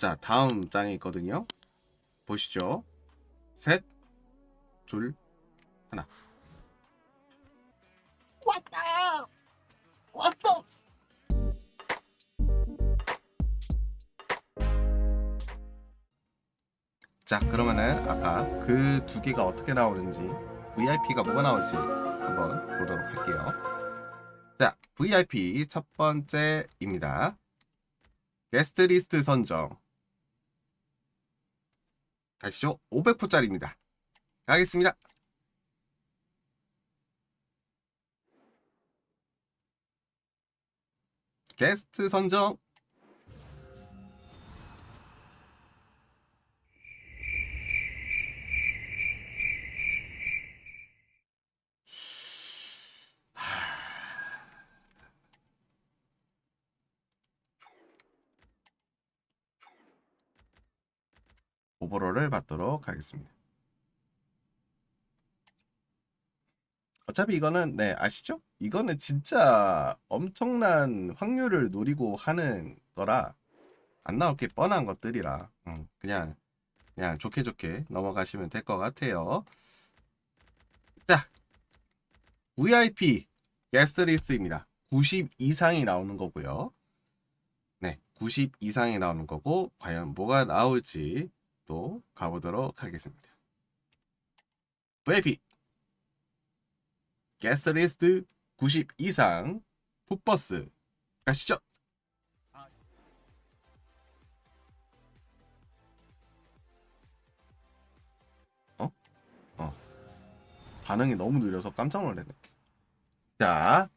자, 다음 장이 있거든요. 보시죠. 셋, 둘, 하나. 왔다. 왔어. 자, 그러면은 아까 그 두 개가 어떻게 나오는지, VIP가 뭐가 나올지 한번 보도록 할게요. 자, VIP 첫 번째입니다. 게스트 리스트 선정. 가시죠. 500포짜리입니다. 가겠습니다. 게스트 선정. 오버롤을 받도록 하겠습니다. 어차피 이거는 네 아시죠? 이거는 진짜 엄청난 확률을 노리고 하는 거라 안 나올 게 뻔한 것들이라 음, 그냥 그냥 좋게 좋게 넘어가시면 될 것 같아요. 자 VIP 게스트 리스트입니다. 90 이상이 나오는 거고요. 네, 90 이상이 나오는 거고 과연 뭐가 나올지 또 가보도록 하겠습니다. VIP 게스트 리스트 90 이상 풋버스 가시죠. 어? 어. 반응이 너무 느려서 깜짝 놀랐네. 자,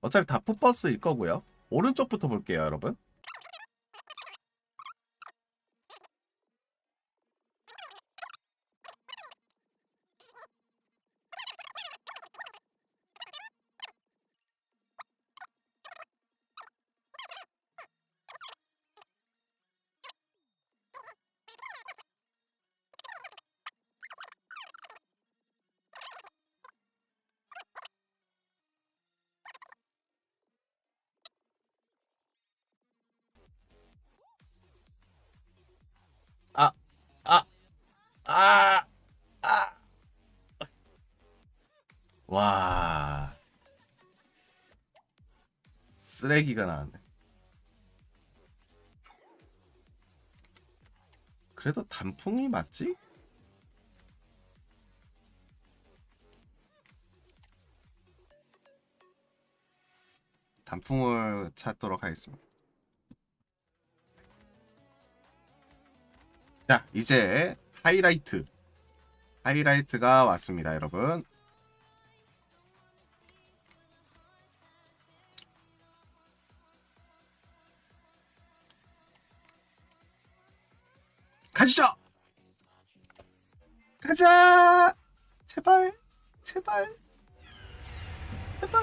어차피 다 풋버스일 거고요. 오른쪽부터 볼게요, 여러분. 아, 아. 와. 쓰레기가 나왔네. 그래도 단풍이 맞지? 단풍을 찾도록 하겠습니다. 자, 이제 하이라이트. 하이라이트가 왔습니다, 여러분. 가시죠! 가자! 제발, 제발, 제발.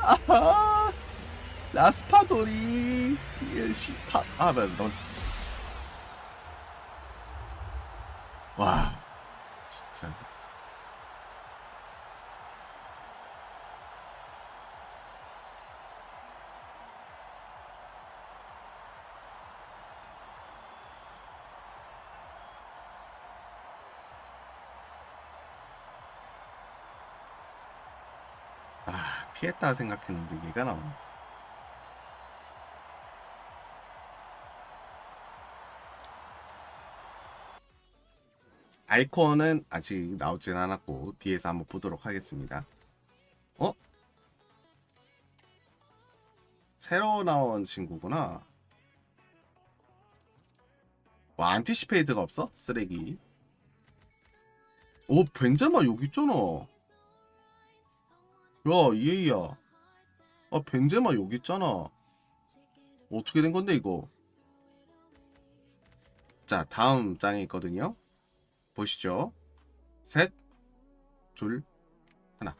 아하. 라스파도리. 이 시파. 아, 뭐, 넌. 와, 진짜. 아, 피했다 생각했는데 얘가 나오네. 아이콘은 아직 나오진 않았고 뒤에서 한번 보도록 하겠습니다. 어? 새로 나온 친구구나. 와 안티시페이드가 없어? 쓰레기. 오 벤제마 여기 있잖아. 야 이에이야. 아 벤제마 여기 있잖아. 어떻게 된 건데 이거? 자 다음 장이 있거든요. 보시죠. 셋, 둘, 하나.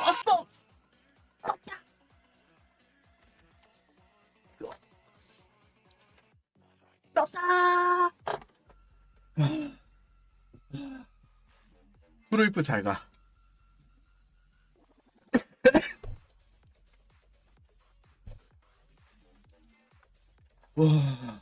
왔다! 프로이프 잘 가. 와.